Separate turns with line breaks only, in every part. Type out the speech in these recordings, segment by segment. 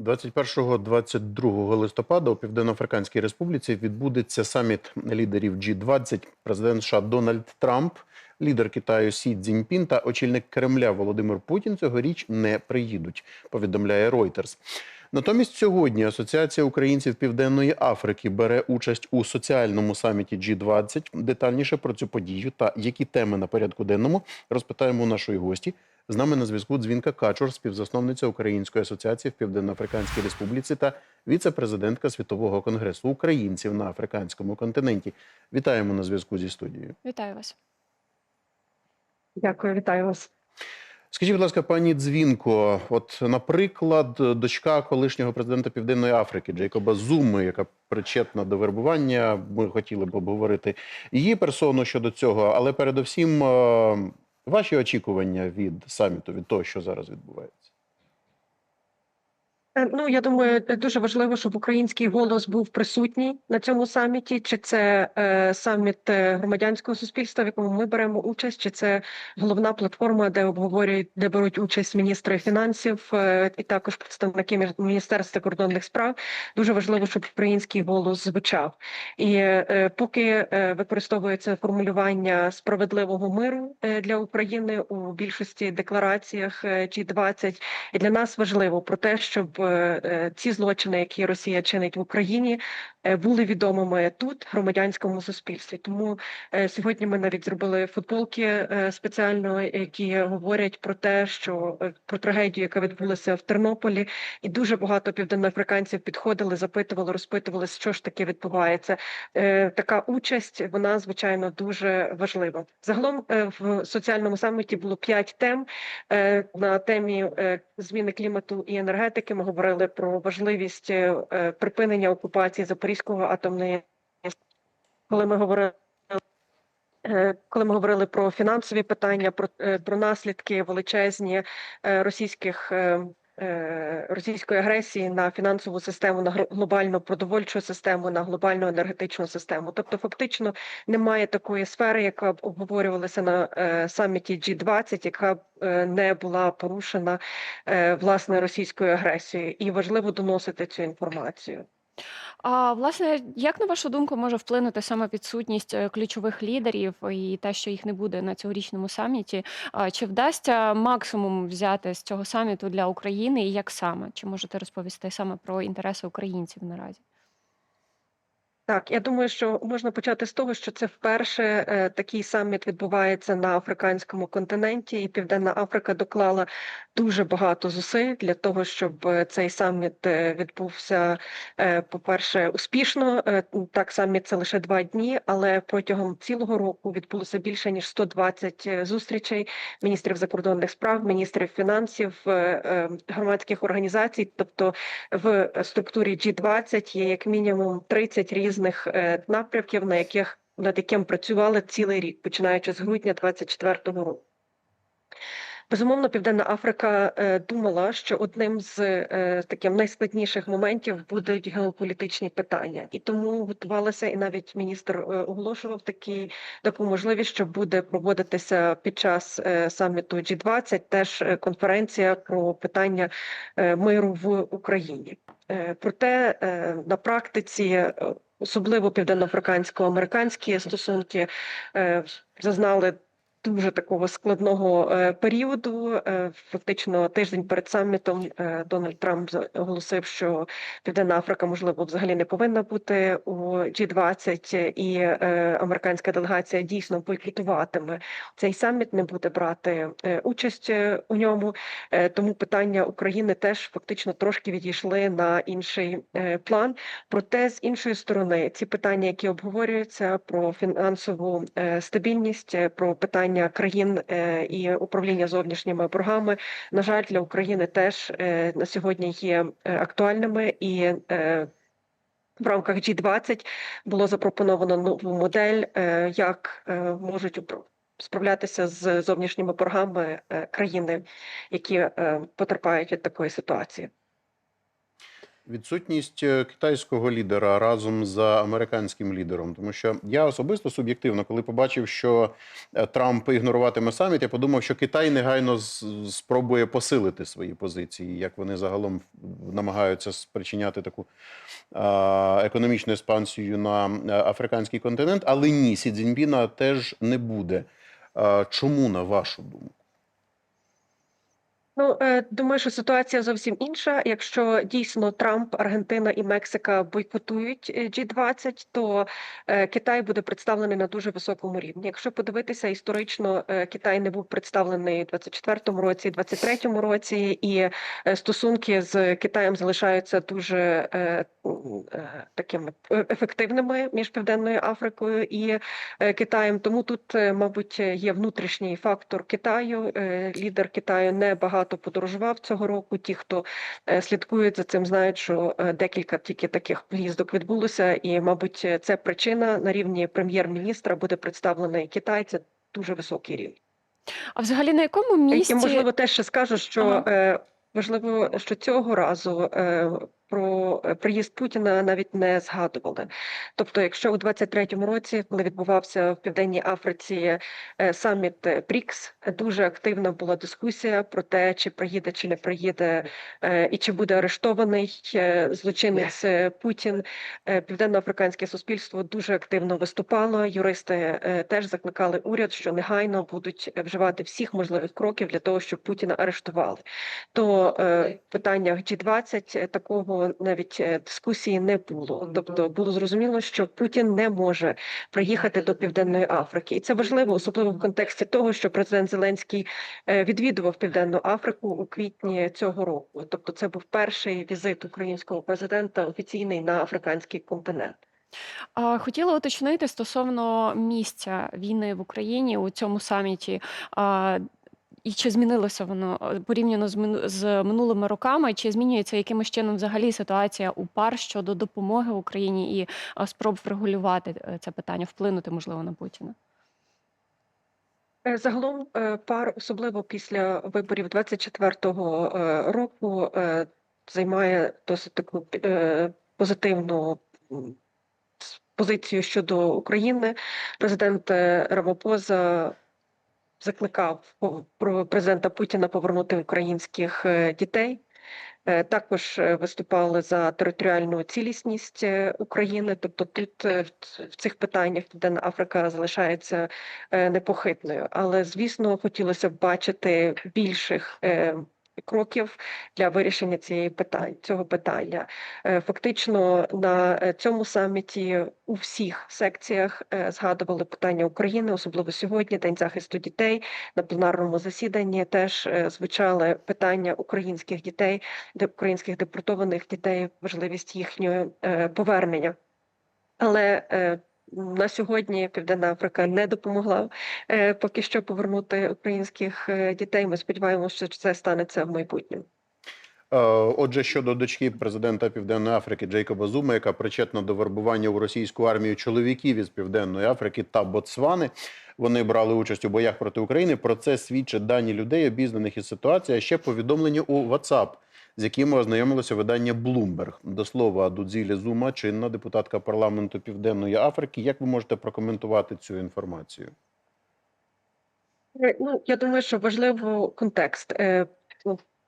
21-22 листопада у Південно-Африканській Республіці відбудеться саміт лідерів G20, президент США Дональд Трамп, лідер Китаю Сі Цзіньпін та очільник Кремля Володимир Путін цьогоріч не приїдуть, повідомляє Reuters. Натомість сьогодні Асоціація українців Південної Африки бере участь у соціальному саміті G20. Детальніше про цю подію та які теми на порядку денному розпитаємо у нашої гості. З нами на зв'язку Дзвінка Качур, співзасновниця Української асоціації в Південно-Африканській Республіці та віце-президентка Світового конгресу українців на африканському континенті. Вітаємо на зв'язку зі студією.
Вітаю вас.
Дякую, вітаю вас.
Скажіть, будь ласка, пані Дзвінко, от, наприклад, дочка колишнього президента Південної Африки Джейкоба Зуми, яка причетна до вербування, ми хотіли б обговорити її персону щодо цього, але передусім е, ваші очікування від саміту, від того, що зараз відбувається.
Е, Ну, я думаю, е, дуже важливо, щоб український голос був присутній на цьому саміті. Чи це е, саміт е, громадянського суспільства, в якому ми беремо участь, чи це головна платформа, де обговорюють, де беруть участь міністри фінансів е, і також представники Міністерства кордонних справ. Дуже важливо, щоб український голос звучав. І е, поки використовується формулювання справедливого миру для України у більшості деклараціях е, G20, і для нас важливо про те, щоб е, е, ці злочини, які Росія чинить в Україні, е, були відомими тут, громадянському суспільстві. Тому сьогодні ми навіть зробили футболки спеціально, які говорять про те, що про трагедію, яка відбулася в Тернополі, і дуже багато південноафриканців підходили, запитували, розпитували, що ж таке відбувається. Така участь вона звичайно дуже важлива. Загалом в соціальному саміті було п'ять тем. На темі зміни клімату і енергетики ми говорили про важливість е, припинення окупації Запорізького атомної. Коли ми говорили. е, Коли ми говорили про фінансові питання, про, е, про наслідки величезні російських російської агресії на фінансову систему, на глобальну продовольчу систему, на глобальну енергетичну систему, тобто, фактично, немає такої сфери, яка б обговорювалася на е, саміті G20, яка б е, не була порушена е, власне російською агресією, і важливо доносити цю інформацію.
А власне, як на вашу думку може вплинути саме відсутність е, ключових лідерів і те, що їх не буде на цьогорічному саміті? Чи вдасться максимум взяти з цього саміту для України і як саме? Чи можете розповісти саме про інтереси українців наразі?
Так, я думаю, що можна почати з того, що це вперше е, такий саміт відбувається на африканському континенті, і Південна Африка доклала дуже багато зусиль для того, щоб е, цей саміт е, відбувся, е, по-перше, успішно. Так, саміт це лише два дні, але протягом цілого року відбулося більше ніж 120 зустрічей міністрів закордонних справ, міністрів фінансів, громадських організацій. Тобто в структурі G20 є як мінімум 30 різних напрямків, на яких над яким працювали цілий рік, починаючи з грудня 2024 року. Безумовно, Південна Африка е, думала, що одним з е, таких найскладніших моментів будуть геополітичні питання, і тому готувалася, і навіть міністр е, оголошував такий таку можливість, що буде проводитися під час саміту G20 теж конференція про питання миру в Україні. Проте на практиці, особливо південноафрикансько-американські стосунки, зазнали дуже такого складного е, періоду. Е, Фактично тиждень перед самітом е, Дональд Трамп оголосив, що Південна Африка можливо взагалі не повинна бути у G20, і американська делегація дійсно бойкотуватиме цей саміт, не буде брати участь у ньому. Тому питання України теж фактично трошки відійшли на інший план. Проте з іншої сторони, ці питання, які обговорюються про фінансову стабільність, про питання країн е, і управління зовнішніми боргами, на жаль, для України теж е, на сьогодні є е, актуальними і. в рамках G20 було запропоновано нову модель, як можуть справлятися з зовнішніми боргами країни, які потерпають від такої ситуації.
Відсутність е, китайського лідера разом з американським лідером. Тому що я особисто суб'єктивно, коли побачив, що е, Трамп ігноруватиме саміт, я подумав, що Китай негайно спробує посилити свої позиції, як вони загалом намагаються спричиняти таку економічну експансію на е, африканський континент. Але ні, Сі Цзіньпіна теж не буде. Чому на вашу думку?
Ну, е, думаю, що ситуація зовсім інша. Якщо дійсно Трамп, Аргентина і Мексика бойкотують е, G20, то е, Китай буде представлений на дуже високому рівні. Якщо подивитися історично, е, Китай не був представлений у 24-му році, 23-му році, і е, стосунки з Китаєм залишаються дуже е, е, такими е, ефективними між Південною Африкою і е, Китаєм. Тому тут, е, мабуть, є внутрішній фактор Китаю. Е, Лідер Китаю не багато подорожував цього року. Ті, хто е, слідкують за цим, знають, що е, декілька тільки таких поїздок відбулося, і, мабуть, е, це причина на рівні прем'єр-міністра буде представлений Китай. Це дуже високий рівень.
А взагалі на якому місці?
Я, можливо теж ще скажу, що
Ага.
е, важливо, що цього разу е, про е, приїзд Путіна навіть не згадували. Тобто, якщо у 23-му році, коли відбувався в Південній Африці е, саміт БРІКС, е, дуже активна була дискусія про те, чи приїде, чи не приїде, і чи буде арештований злочинець Путін. Південноафриканське суспільство дуже активно виступало. Юристи теж закликали уряд, що негайно будуть вживати всіх можливих кроків для того, щоб Путіна арештували. То в питаннях G20 е, такого навіть е, дискусії не було. Тобто було зрозуміло, що Путін не може приїхати до Південної Африки, і це важливо, особливо в контексті того, що президент Зеленський е, відвідував Південну Африку у квітні цього року. Тобто, це був перший візит українського президента офіційний на африканський континент.
Хотіла уточнити стосовно місця війни в Україні у цьому саміті. І чи змінилося воно е, порівняно з мину- з минулими роками? Чи змінюється якимось чином взагалі ситуація у пар щодо допомоги Україні і спроб врегулювати е, це питання, вплинути можливо на Путіна?
Е, Загалом е, пар, особливо після виборів 24-го е, року, е, займає досить таку е, позитивну позицію щодо України. Президент е, Рамапоза закликав президента Путіна повернути українських е, дітей. Е, Також е, виступали за територіальну цілісність України. Тобто, тут в цих питаннях Південна Африка залишається непохитною. Але звісно, хотілося б бачити більших кроків для вирішення цієї питань цього питання. Е, Фактично на е, цьому саміті у всіх секціях е, згадували питання України, особливо сьогодні, День захисту дітей. На пленарному засіданні теж звучали питання українських дітей, українських депортованих дітей, важливість їхнього повернення. Але на сьогодні Південна Африка не допомогла е, поки що повернути українських е, дітей. Ми сподіваємося, що це станеться в майбутньому.
Е, Отже, щодо дочки президента Південної Африки Джейкоба Зума, яка причетна до вербування у російську армію чоловіків із Південної Африки та Ботсвани, вони брали участь у боях проти України. Про це свідчать дані людей, обізнаних із ситуацією, а ще повідомлення у WhatsApp, з якими ознайомилося видання Bloomberg. До слова, Дудзілі Зума, чинна депутатка парламенту Південної Африки. Як ви можете прокоментувати цю інформацію?
Е, Ну, я думаю, що важливо контекст.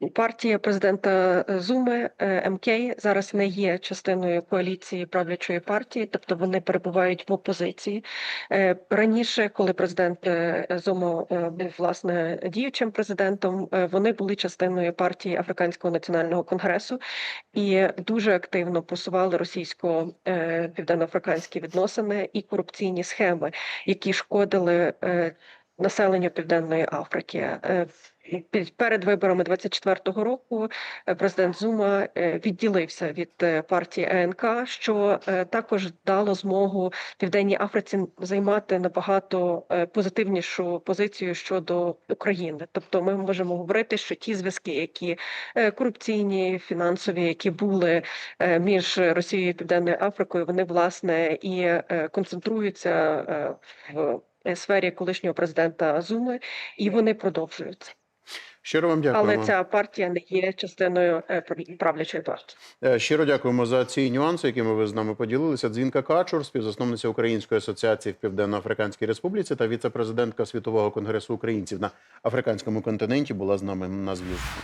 Партія президента е, Зуми е, МК зараз не є частиною коаліції правлячої партії, тобто вони перебувають в опозиції. Е, Раніше, коли президент Зума був власне діючим президентом, вони були частиною партії Африканського національного конгресу і дуже активно просували російсько-південноафриканські відносини і корупційні схеми, які шкодили населенню Південної Африки. Перед виборами 24-го року е, президент Зума е, відділився від е, партії ЕНК, що також дало змогу Південній Африці займати набагато позитивнішу позицію щодо України. Тобто, ми можемо говорити, що ті зв'язки, які корупційні, фінансові, які були між Росією і Південною Африкою, вони власне і концентруються в сфері колишнього президента Зуми, і вони продовжуються.
Щиро вам
але ця партія не є частиною е, правлячої партії.
Е, Щиро дякуємо за ці нюанси, якими ви з нами поділилися. Дзвінка Качур, співзасновниця Української асоціації в Південно-Африканській Республіці та віце-президентка Світового конгресу українців на африканському континенті, була з нами на зв'язку.